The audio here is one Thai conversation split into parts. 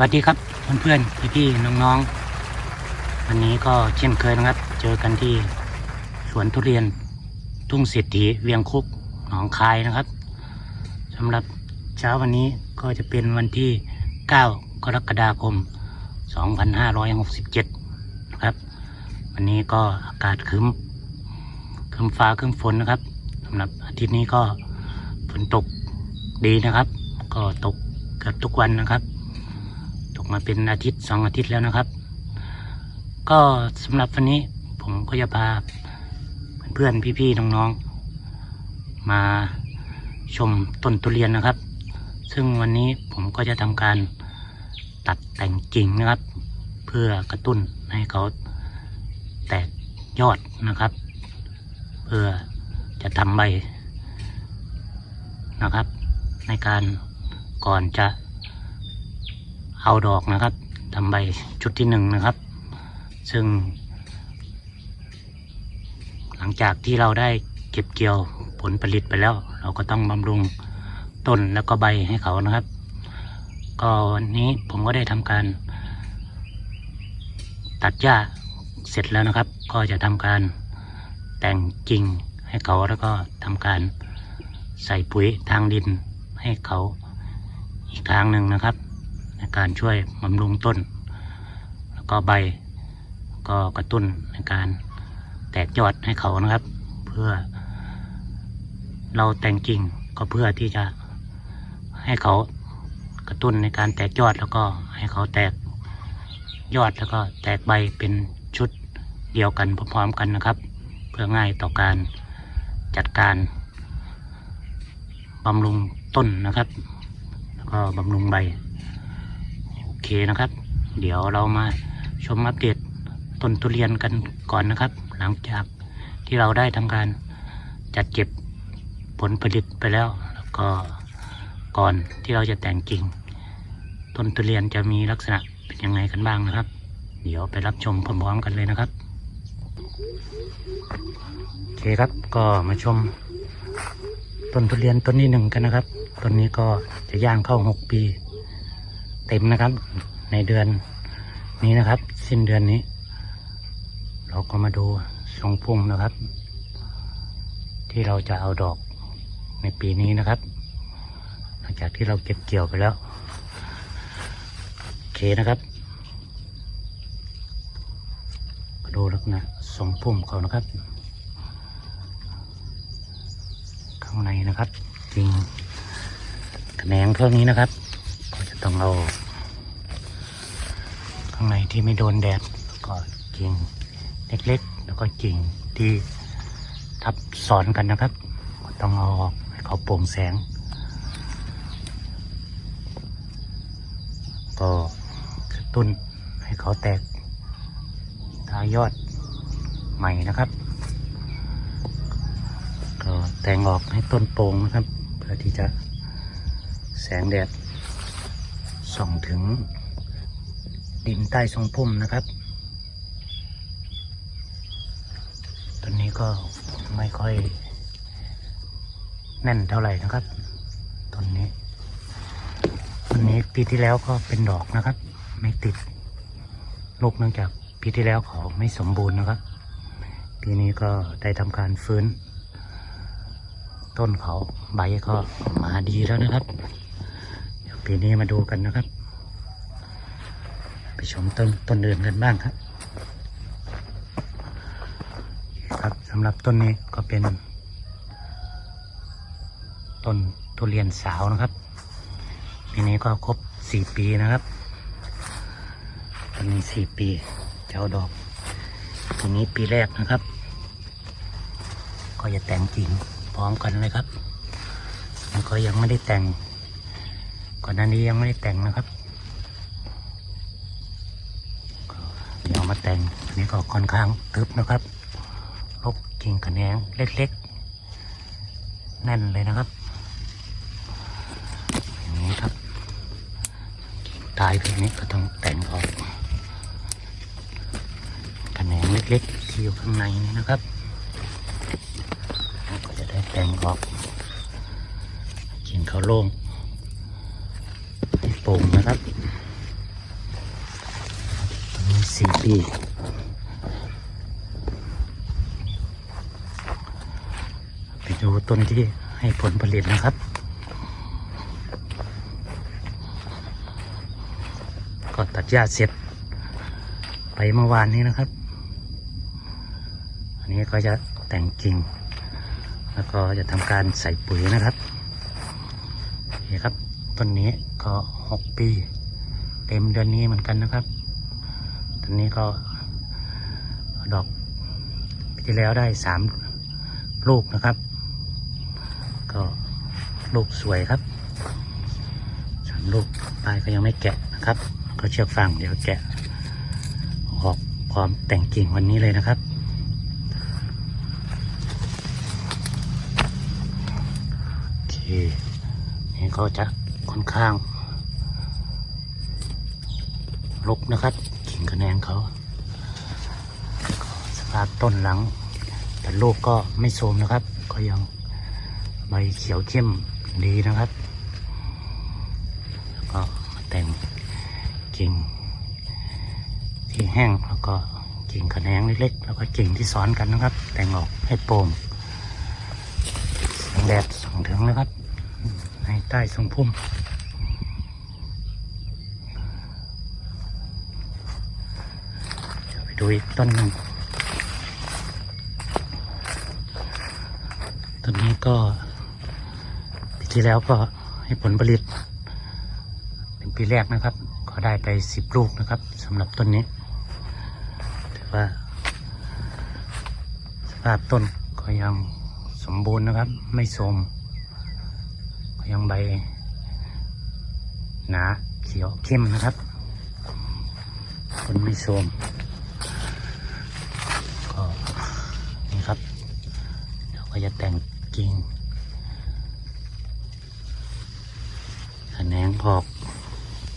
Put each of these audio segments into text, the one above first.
วัสดีครับเพื่อนๆพี่ๆน้องๆ วันนี้ก็เช่นเคยนะครับ เจอกันที่สวนทุเรียนทุ่งเศรษฐีเวียงคุกหนองคายนะครับสำหรับเช้าวันนี้ก็จะเป็นวันที่ 9 กรกฎาคม 2567 นะครับ วันนี้ก็อากาศคึ้มคึ้มฟ้าครึ้มฝนนะครับสำหรับอาทิตย์นี้ก็ฝนตกดีนะครับ ก็ตกเกือบทุกวันนะครับ มาเป็นอาทิตย์สองอาทิตย์แล้วนะครับ ก็สำหรับวันนี้ผมก็จะพาเพื่อนๆพี่ๆน้องๆ มาชมต้นทุเรียนนะครับ ซึ่งวันนี้ผมก็จะทำการตัดแต่งกิ่งนะครับ เพื่อกระตุ้นให้เขาแตกยอดนะครับ เพื่อจะทำใบนะครับ ในการก่อนจะ เอาดอกนะครับทำใบชุดที่หนึ่งนะครับ ซึ่ง หลังจากที่เราได้เก็บเกี่ยวผลผลิตไปแล้ว เราก็ต้องบำรุงต้นแล้วก็ใบให้เขานะครับ ก็วันนี้ผมก็ได้ทำการ ตัดหญ้าเสร็จแล้วนะครับ ก็จะทำการแต่งกิ่งให้เขาแล้วก็ทำการใส่ปุ๋ยทางดินให้เขาอีกทางหนึ่งนะครับ ในการช่วยบำรุงต้น แล้วก็ใบก็กระตุ้นในการแตกยอดให้เขานะครับ เพื่อ เราแต่งกิ่งก็เพื่อที่จะให้เขากระตุ้นในการแตกยอดแล้วก็ให้เขาแตกยอดแล้วก็แตกใบเป็นชุดเดียวกันพร้อมๆกันนะครับ เพื่อง่ายต่อการจัดการบำรุงต้นนะครับ แล้วก็บำรุงใบ เคนะครับ เดี๋ยวเรามาชมอัปเดตต้นทุเรียนกันก่อนนะครับ หลังจากที่เราได้ทำการจัดเก็บผลผลิตไปแล้ว แล้วก็ก่อนที่เราจะแต่งกิ่ง ต้นทุเรียนจะมีลักษณะเป็นยังไงกันบ้างนะครับ เดี๋ยวไปรับชมพร้อมๆกันเลยนะครับโอเคครับก็มาชมต้นทุเรียนต้นที่หนึ่งกันนะครับต้นนี้ก็จะย่างเข้าหกปี เต็มนะครับ ในเดือนนี้นะครับ สิ้นเดือนนี้ เราก็มาดูทรงพุ่มนะครับ ที่เราจะเอาดอกในปีนี้นะครับ หลังจากที่เราเก็บเกี่ยวไปแล้วโอเคนะครับมาดูลักษณะทรงพุ่มเขานะครับ ข้างในนะครับจริงแขนงพวกนี้นะครับ ต้องเอาข้างในที่ไม่โดนแดดก็กิ่งเล็กๆ แล้วก็กิ่งที่ทับซ้อนกันนะครับ ต้องเอาออกให้เขาโปร่งแสง ก็กระตุ้นให้เขาแตกทายอดใหม่นะครับ ก็แต่งออกให้ต้นโปร่งนะครับ เพื่อที่จะแสงแดด ส่องถึงดินใต้ทรงพุ่มนะครับต้นนี้ก็ไม่ค่อยแน่นเท่าไหร่นะครับต้นนี้ต้นนี้ปีที่แล้วก็เป็นดอกนะครับ ไม่ติดลูกเนื่องจากปีที่แล้วเขาไม่สมบูรณ์นะครับ ปีนี้ก็ได้ทำการฟื้น ต้นเขาใบก็มาดีแล้วนะครับ ปีนี้มาดูกันนะครับ ไปชมต้นต้นอื่นกันบ้างครับ ครับสำหรับต้นนี้ก็เป็น ต้นทุเรียนสาวนะครับ ปีนี้ก็ครบสี่ปีนะครับต้นนี้สี่ปีเจ้าดอกปีนี้ปีแรกนะครับ ก็จะแต่งกิ่งพร้อมกันเลยครับมันก็ยังไม่ได้แต่ง ก่อนหน้านี้ยังไม่ได้แต่งนะครับเดี๋ยวมาแต่งอันนี้ก็ค่อนข้างทึบนะครับลกกิ่งขะแหนงเล็กๆ แน่นเลยนะครับอย่างนี้ครับกิ่งตายแบบนี้ก็ต้องแต่งออกขะแหนงเล็กๆที่อยู่ข้างในนี่นะครับก็จะได้แต่งออกกิ่งเขาโล่ง โป่งนะครับสี่ปีไปดูต้นที่ให้ผลผลิตนะครับ ก็ตัดหญ้าเสร็จ ไปเมื่อวานนี้นะครับ อันนี้ก็จะแต่งกิ่ง แล้วก็จะทำการใส่ปุ๋ยนะครับนี่ครับ ต้นนี้ก็หกปี เต็มเดือนนี้เหมือนกันนะครับต้นนี้ก็ดอกปีที่แล้วได้สามลูกนะครับ ก็ลูกสวยครับสามลูกปลายก็ยังไม่แกะนะครับ ก็เชือกฟางเดี๋ยวแกะออกพร้อมแต่งกิ่งวันนี้เลยนะครับโอเคนี่ก็จะ ค่อนข้างรกนะครับกิ่งคะแนนเขา สภาพต้นหลัง แต่ลูกก็ไม่โทรมนะครับ ก็ยังใบเขียวเข้มดีนะครับ ก็มาแต่งกิ่งที่แห้งแล้วก็กิ่งขะแนงเล็กๆ แล้วก็กิ่งที่ซ้อนกันนะครับ แต่งออกให้โปร่งแดดส่องถึงนะครับ ในใต้ทรงพุ่มเดี๋ยวไปดูอีกต้นหนึ่งต้นนี้ก็ปีที่แล้วก็ให้ผลผลิต เป็นปีแรกนะครับ ก็ได้ไปสิบลูกนะครับสำหรับต้นนี้ถือว่า สภาพต้นก็ยังสมบูรณ์นะครับ ไม่โทรม ยังใบ หนาเขียวเข้มนะครับต้นไม่โทรมก็นี่ครับ เดี๋ยวก็จะแต่งกิ่งแขนงออก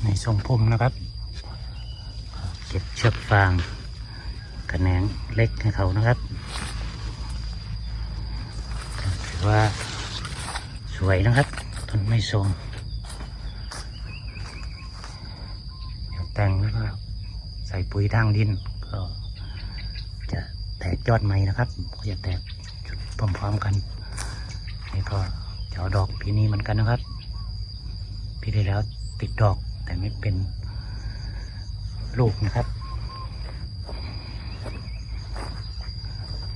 ในทรงพุ่มนะครับ เก็บเชือกฟางกระแหนงเล็กให้เขานะครับถือว่าสวยนะครับ ไม่ทรงแต่งแล้วก็ใส่ปุ๋ยทางดิน ก็ จะแตกยอดใหม่นะครับ ก็จะแตกจุดพร้อมๆกัน นี่ก็เอาดอกปีนี้เหมือนกันนะครับปีที่แล้วติดดอกแต่ไม่เป็นลูกนะครับ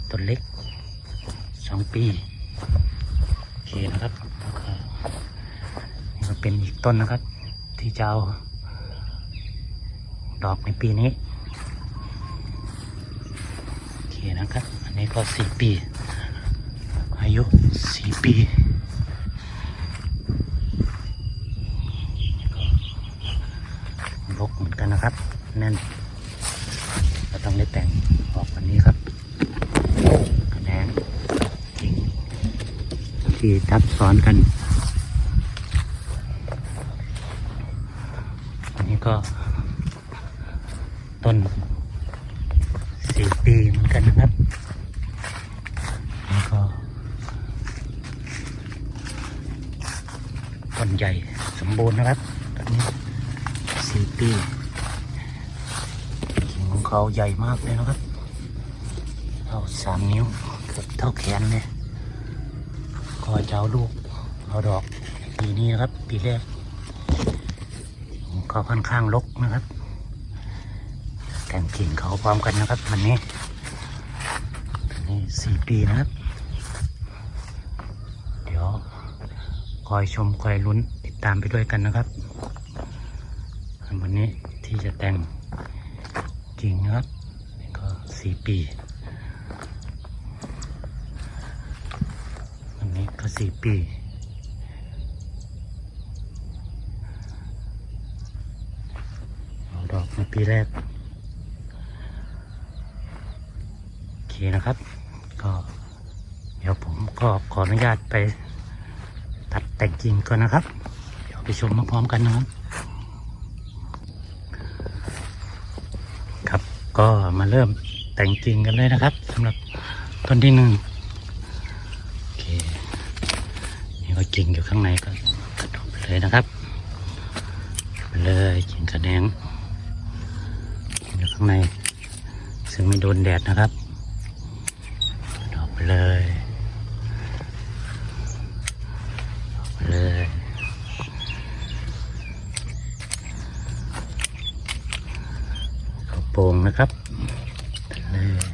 ต้นเล็กสองปี โอเคนะครับ เป็นอีกต้นนะครับ ที่จะเอาดอกในปีนี้โอเคนะครับ อันนี้ก็สี่ปี อายุสี่ปีรกเหมือนกันนะครับ แน่นเราต้องได้แต่งออกวันนี้ครับคะแนนงที่ทับซ้อนกัน อันนี้ ก็ต้นสี่ปีเหมือนกันนะครับ แล้วก็ต้นใหญ่สมบูรณ์นะครับต้นนี้สี่ปีกิ่งของเขาใหญ่มากเลยนะครับเท่าสามนิ้วเกือบเท่าแขนเลยก็จะเอาลูกเอาดอกปีนี้นะครับ ปีแรก ก็ค่อนข้างรกนะครับ แต่งกิ่งเขาพร้อมกันนะครับวันนี้นนี้สี่ปีนะครับ เดี๋ยวคอยชมคอยลุ้นติดตามไปด้วยกันนะครับ วันนี้ที่จะแต่งกิ่งนะครับนี่ก็สี่ปีวันนี้ก็สี่ปีเอาดอกใน ปีแรก โอเคนะครับ ก็เดี๋ยวผมก็ขออนุญาตไปตัดแต่งกิ่งก่อนนะครับ เดี๋ยวไปชมพร้อมๆกันนะครับ ครับก็มาเริ่มแต่งกิ่งกันเลยนะครับสำหรับต้นที่หนึ่งโอเคนี่ก็กิ่งอยู่ข้างในก็กระดกไปเลยนะครับไปเลยกิ่งกระแดง ข้างางใน ซึ่งไม่โดนแดดนะครับออกไปเลยออกไปเลยเขาโป่งนะครับเลย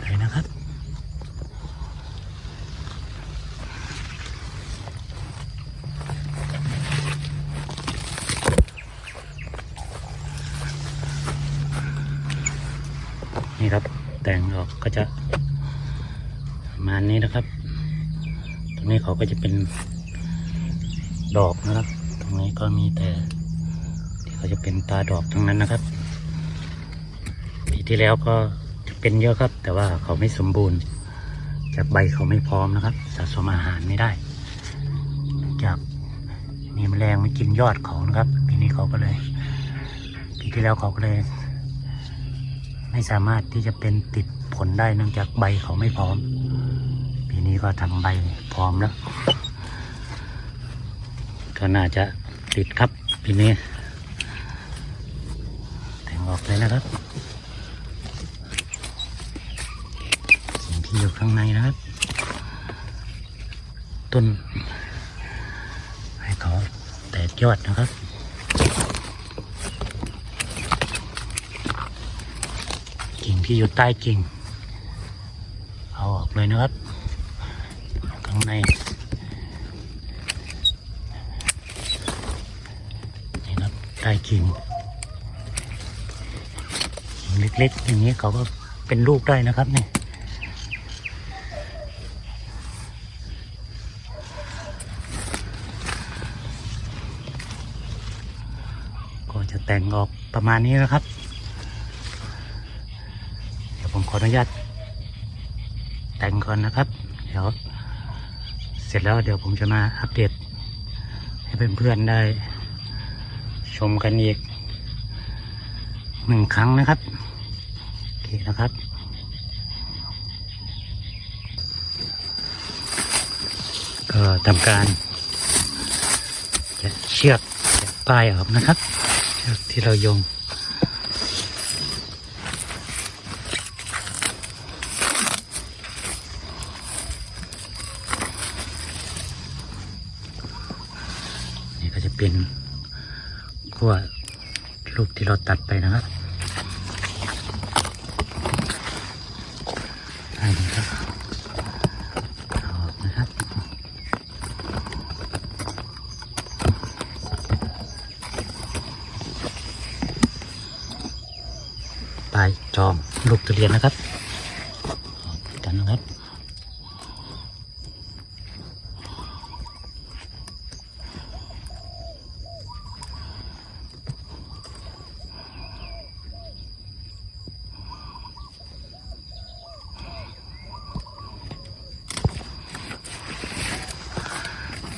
เลยนะครับ นี่ครับแต่งออกก็จะประมาณนี้นะครับ ตรงนี้เขาก็จะเป็นดอกนะครับ ตรงนี้ก็มีแต่ที่เขาจะเป็นตาดอกทั้งนั้นนะครับปีที่แล้วก็จะเป็นเยอะครับ แต่ว่าเขาไม่สมบูรณ์จากใบเขาไม่พร้อมนะครับ สะสมอาหารไม่ได้ จากมีแมลงมากินยอดเขานะครับปีนี้เขาก็เลยปีที่แล้วเขาก็เลย ไม่สามารถที่จะเป็นติดผลได้เนื่องจากใบเขาไม่พร้อม ปีนี้ก็ทำใบพร้อมแล้วก็น่าจะติดครับปีนี้แต่งออกเลยนะครับสิ่งที่อยู่ข้างในนะครับ ต้นให้เขาแตกยอดนะครับ กิ่ง ที่อยู่ใต้กิ่ง เอาออกเลยนะครับ ข้างในนี่นะครับใต้กิ่งกิ่งเล็กๆ อย่างนี้เขาก็เป็นลูกได้นะครับนี่ก็จะแต่งออกประมาณนี้นะครับ เดี๋ยวผมขออ นุญาตแต่งก่อนนะครับ เดี๋ยวเสร็จแล้วเดี๋ยวผมจะมาอัปเดต ให้เพื่อนๆได้ ชมกันอีกหนึ่งครั้งนะครับโอเคนะครับก็ทำการจะเชือกป้ายออกนะครับ เชือกที่เราโยง นี่ก็จะ เป็นขั้วลูกที่เราตัดไปนะครับอันนี้ครับเอาออกนะครับปลายจอมลูกทุเรียนนะครับออกกันนะครับ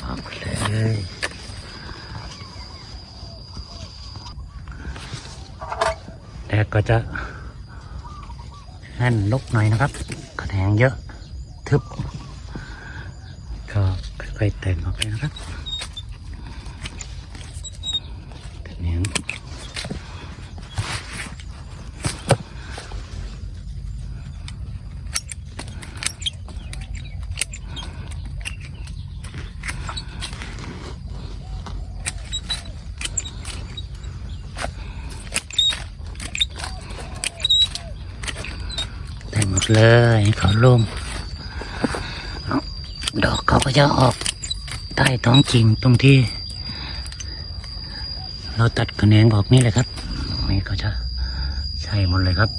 ออกเลย แต่ก็จะแน่นลกหน่อยนะครับกระแทงเยอะ ทึบ ก็ค่อยๆแต่งออกไปนะครับนี้แต่งหมด เลยเขาล่งดอกเขาก็จะออกใต้ท้องกิ่งตรงที่ เราตัดแขนงออกนี่เลยครับตรงนี้ก็จะใช่หมดเลยครับ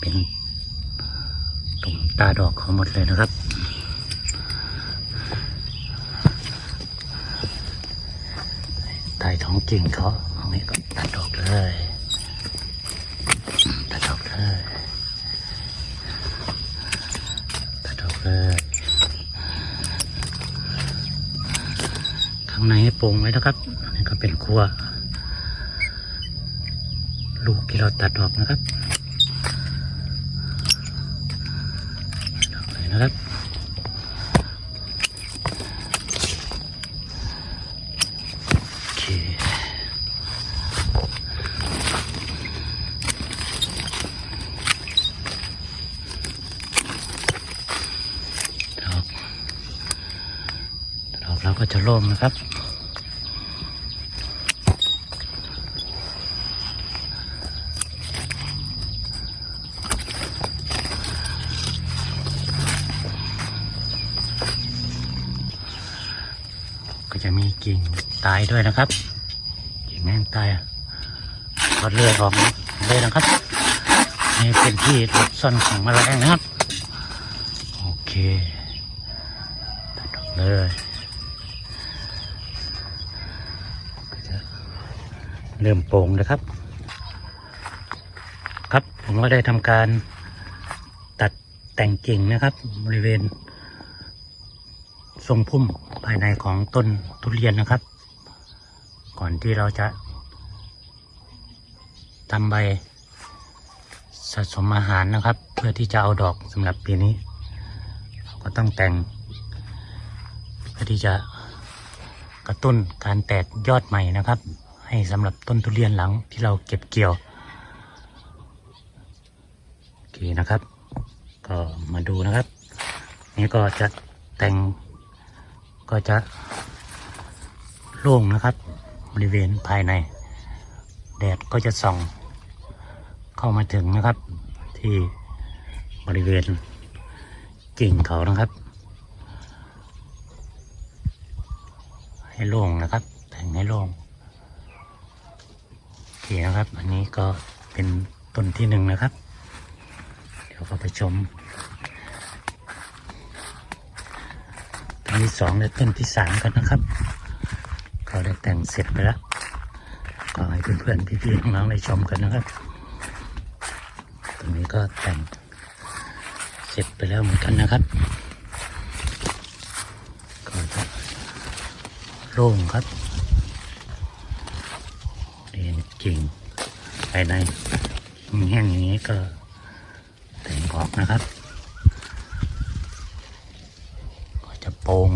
เป็นตุ่มตาดอกเขาหมดเลยนะครับใต้ท้องกิ่งเขาตรงนี้ก็ตัดออกเลยตัดออกเลย ในให้โปร่งไว้นะครับนี่ก็เป็นครัว ลูกที่เราตัดออกนะครับดอกเลยนะครับ โอเค ดอกดอ ก็จะโล่งนะครับ ก็จะมีกิ่งตายด้วยนะครับ กิ่งแห้งตายก็เลือดออกเลยนะครับ นี่เป็นที่หลบซ่อนของแมลงนะครับ โอเคตัดออกเลยก็จะ เริ่มโป่งนะครับ ครับผมก็ได้ทำการตัดแต่งกิ่งนะครับ บริเวณ ทรงพุ่มภายในของต้นทุเรียนนะครับ ก่อนที่เราจะทำใบสะสมอาหารนะครับ เพื่อที่จะเอาดอกสำหรับปีนี้เราก็ต้องแต่ง เพื่อที่จะกระตุ้นการแตกยอดใหม่นะครับ ให้สำหรับต้นทุเรียนหลังที่เราเก็บเกี่ยวโอเคนะครับ ก็มาดูนะครับ นี่ก็จะแต่งก็จะโล่งนะครับบริเวณภายใน แดดก็จะส่อง เข้ามาถึงนะครับ ที่บริเวณกิ่งเขานะครับ ให้โล่งนะครับ แต่งให้โล่ง เคนะครับ อันนี้ก็เป็นต้นที่หนึ่งนะครับ เดี๋ยวก็ไปชมต้นที่สองและต้นที่สามกันนะครับก็ได้แต่งเสร็จไปแล้ว ก็ให้เพื่อนๆพี่ๆน้องๆได้ชมกันนะครับตรงนี้ก็แต่งเสร็จไปแล้วเหมือนกันนะครับ ก็จะโล่งครับเรียน กิ่งภายในแห้งอย่างนี้ก็แต่งออกนะครับ ก็จะโปร่ง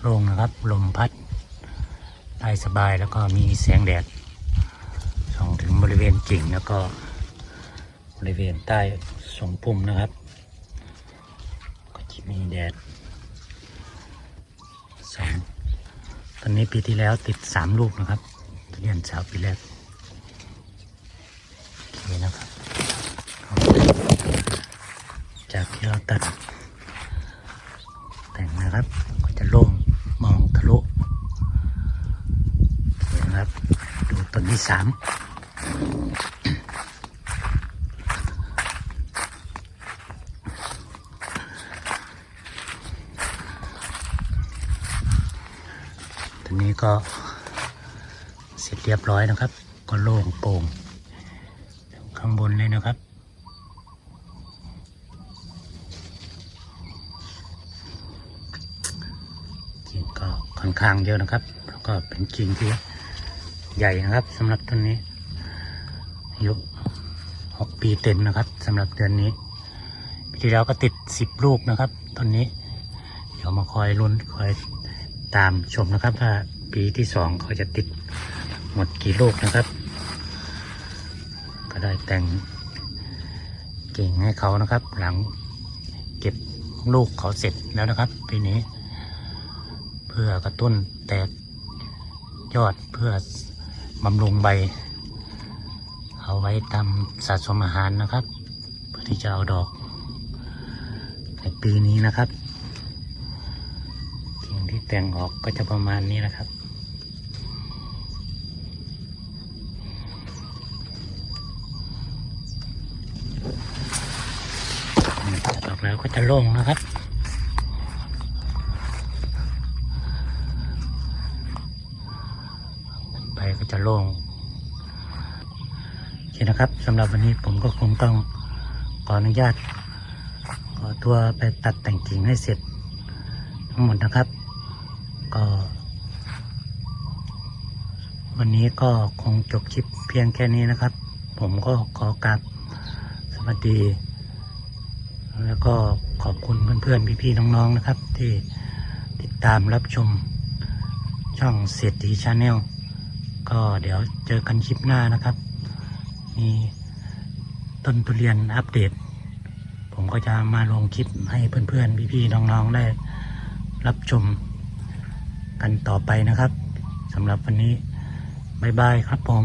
โล่งนะครับ ลมพัดได้สบายแล้วก็มีแสงแดดส่องถึงบริเวณกิ่งแล้วก็บริเวณใต้ทรงพุ่มนะครับ ก็จะมีแดดสองตอนนี้ปีที่แล้วติดสามลูกนะครับทุเรียนสาวปีแรกโอเคนะครับ จากที่เราตัด แต่งนะครับ ก็จะโล่งมองทะลุนะครับ ดูต้นที่สามตอนนี้ก็เสร็จเรียบร้อยนะครับ ก็โล่งโปร่งข้างบนเลยนะครับ กิ่งก็ ค่อนข้างเยอะนะครับ แล้วก็เป็นกิ่งที่ใหญ่นะครับสำหรับต้นนี้อายุหกปีเต็มนะครับสำหรับเดือนนี้ปีที่แล้วก็ติดสิบลูกนะครับต้นนี้ เดี๋ยวมาคอยลุ้นคอยตามชมนะครับว่าปีที่สองเขาจะติดหมดกี่ลูกนะครับ ก็ได้แต่งเก่งให้เขานะครับ หลังเก็บลูกเขาเสร็จแล้วนะครับปีนี้ พื่อกระตุ้นแตกยอดเพื่อบำรุงใบ เอาไว้ทำสะสมอาหารนะครับ เพื่อที่จะเอาดอกในปีนี้นะครับกิ่งที่แต่งออกก็จะประมาณนี้นะครับดออกแล้วก็จะโล่งนะครับ ไปก็จะโล่งโอเค นะครับสำหรับวันนี้ผมก็คงต้องขออนุญาต ขอตัวไปตัดแต่งกิ่งให้เสร็จ ทั้งหมดนะครับ ก็ วันนี้ก็คงจบคลิปเพียงแค่นี้นะครับ ผมก็ขอกราบสวัสดี แล้วก็ขอบคุณเพื่อนๆพี่ๆน้องๆนะครับ ที่ติดตามรับชมช่องเศรษฐีชาแนลก็เดี๋ยวเจอกันคลิปหน้านะครับ มีต้นทุเรียนอัปเดต ผมก็จะมาลงคลิปให้เพื่อนๆ พี่ๆ น้องๆ ได้รับชมกันต่อไปนะครับสำหรับวันนี้ บ๊ายบายครับผม